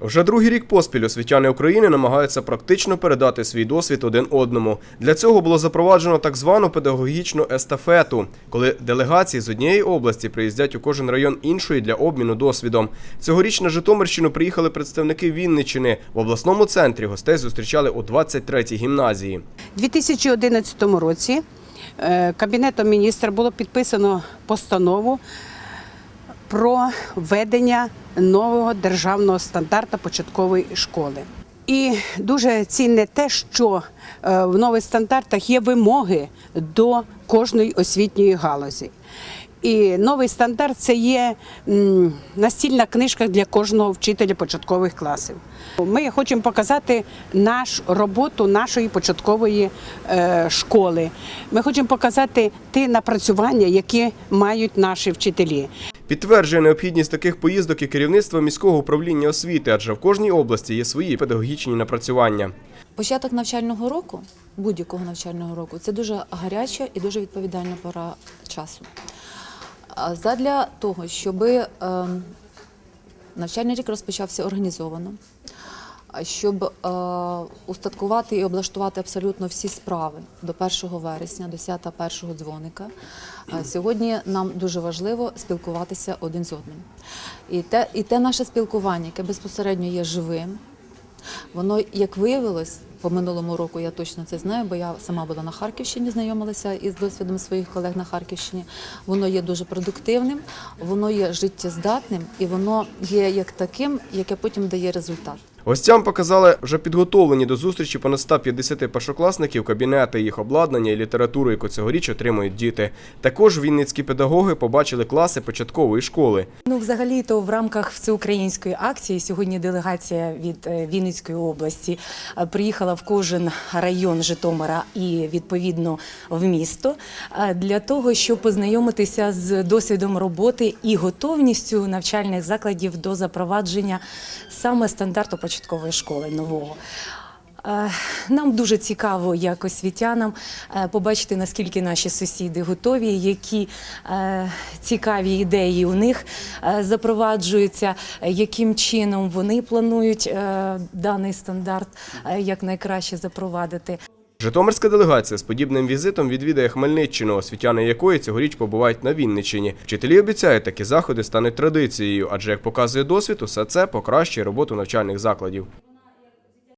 Вже другий рік поспіль освітяни України намагаються практично передати свій досвід один одному. Для цього було запроваджено так звану педагогічну естафету, коли делегації з однієї області приїздять у кожен район іншої для обміну досвідом. Цьогоріч на Житомирщину приїхали представники Вінниччини. В обласному центрі гостей зустрічали у 23-й гімназії. У 2011 році е, Кабінетом міністра було підписано постанову про введення нового державного стандарту початкової школи. І дуже цінне те, що е, в нових стандартах є вимоги до кожної освітньої галузі. І новий стандарт це є настільна книжка для кожного вчителя початкових класів. Ми хочемо показати нашу роботу нашої початкової е, школи. Ми хочемо показати ті напрацювання, які мають наші вчителі. Підтверджує необхідність таких поїздок і керівництво міського управління освіти, адже в кожній області є свої педагогічні напрацювання. Початок навчального року, будь-якого навчального року, це дуже гаряча і дуже відповідальна пора часу. Задля того, щоб навчальний рік розпочався організовано, щоб е, устаткувати і облаштувати абсолютно всі справи до 1 вересня, до свята першого дзвоника, е, сьогодні нам дуже важливо спілкуватися один з одним. І те, і те наше спілкування, яке безпосередньо є живим, Воно, як виявилось, по минулому року я точно це знаю, бо я сама була на Харківщині, знайомилася із досвідом своїх колег на Харківщині. Воно є дуже продуктивним, воно є життєздатним і воно є як таким, яке потім дає результат. Гостям показали вже підготовлені до зустрічі понад 150 першокласників, кабінети, їх обладнання і літературу, яку цьогоріч отримують діти. Також вінницькі педагоги побачили класи початкової школи. Ну, взагалі, то в рамках всеукраїнської акції сьогодні делегація від е, Вінницької області е, приїхала в кожен район Житомира і відповідно в місто для того, щоб познайомитися з досвідом роботи і готовністю навчальних закладів до запровадження саме стандарту початкової школи нового. Е, Нам дуже цікаво, як освітянам, е, побачити, наскільки наші сусіди готові, які е, цікаві ідеї у них запроваджуються, яким чином вони планують даний стандарт якнайкраще запровадити. Житомирська делегація з подібним візитом відвідає Хмельниччину, освітяни якої цьогоріч побувають на Вінниччині. Вчителі обіцяють, такі заходи стануть традицією, адже як показує досвід, усе це покращує роботу навчальних закладів.